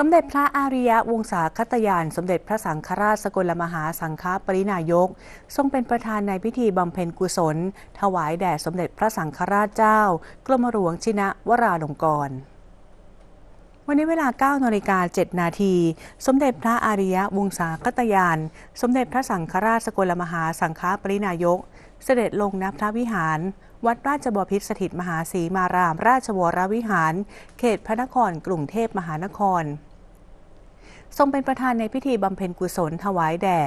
สมเด็จพระอาริยวงศาคตยาน สมเด็จพระสังฆราชสกลมหาสังฆปรินายก ทรงเป็นประธานในพิธีบำเพ็ญกุศล ถวายแด่สมเด็จพระสังฆราชเจ้า กรมหลวงชินะวราลงกรณ์วันนี้เวลา 9นาฬิกา7นาที สมเด็จพระอาริยวงศาคตยาน สมเด็จพระสังฆราชสกลมหาสังฆปรินายก เสด็จลงณพระวิหาร วัดราชบพิตรสถิตมหาศรีมาราม ราชวรวิหาร เขตพระนครกรุงเทพมหานคร ทรงเป็นประธานในพิธีบำเพ็ญกุศลถวายแด่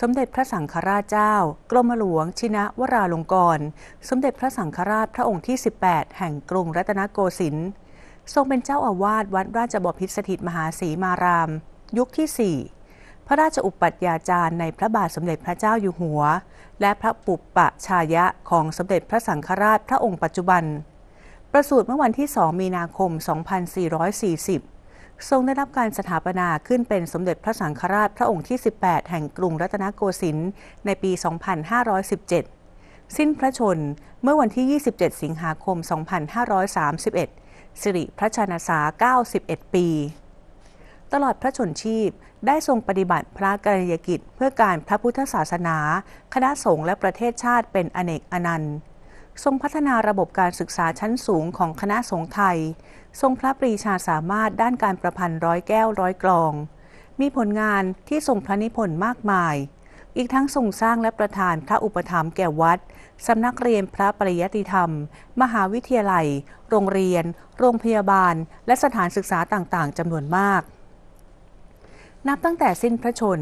สมเด็จพระสังฆราชเจ้า กรมหลวง ชินะวราลงกรณ์สมเด็จพระสังฆราชพระองค์ที่ 18 แห่งกรุงรัตนโกสินทร์ ทรงเป็นเจ้าอาวาสวัดราชบพิตรสถิตมหาศรีมาราม ยุคที่ 4 พระราชอุปัชญาจารย์ในพระบาทสมเด็จพระเจ้าอยู่หัว และพระปุปปชายะของสมเด็จพระสังฆราชพระองค์ปัจจุบัน ประสูติเมื่อวันที่ 2 มีนาคม 2440 ทรงได้รับการสถาปนาขึ้นเป็นสมเด็จพระสังฆราชพระองค์ที่ 18 แห่งกรุงรัตนโกสินทร์ในปี 2517 สิ้นพระชนเมื่อวันที่ 27 สิงหาคม 2531 สิริพระชนษา 91 ปี ตลอดพระชนชีพได้ทรงปฏิบัติพระกรณียกิจเพื่อการพระพุทธศาสนา คณะสงฆ์และประเทศชาติเป็นอเนกอนันต์ ทรงพัฒนาระบบการศึกษาชั้นสูงของคณะสงฆ์ไทย ทรงพระปรีชาสามารถด้านการประพันธ์ร้อยแก้วร้อยกลอง มีผลงานที่ทรงพระนิพนธ์มากมาย อีกทั้งทรงสร้างและประทานพระอุปถัมภ์แก่วัด สำนักเรียนพระปริยติธรรม มหาวิทยาลัย โรงเรียน โรงพยาบาล และสถานศึกษาต่างๆจำนวนมาก นับตั้งแต่สิ้นพระชน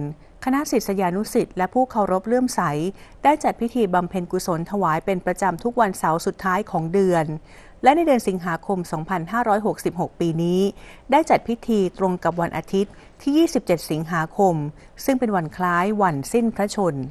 คณะศิษยานุศิษย์และผู้เคารพเลื่อมใส ได้จัดพิธีบำเพ็ญกุศลถวายเป็นประจำทุกวันเสาร์สุดท้ายของเดือน และในเดือนสิงหาคม 2566 ปีนี้ ได้จัดพิธีตรงกับวันอาทิตย์ที่ 27 สิงหาคม ซึ่งเป็นวันคล้ายวันสิ้นพระชนม์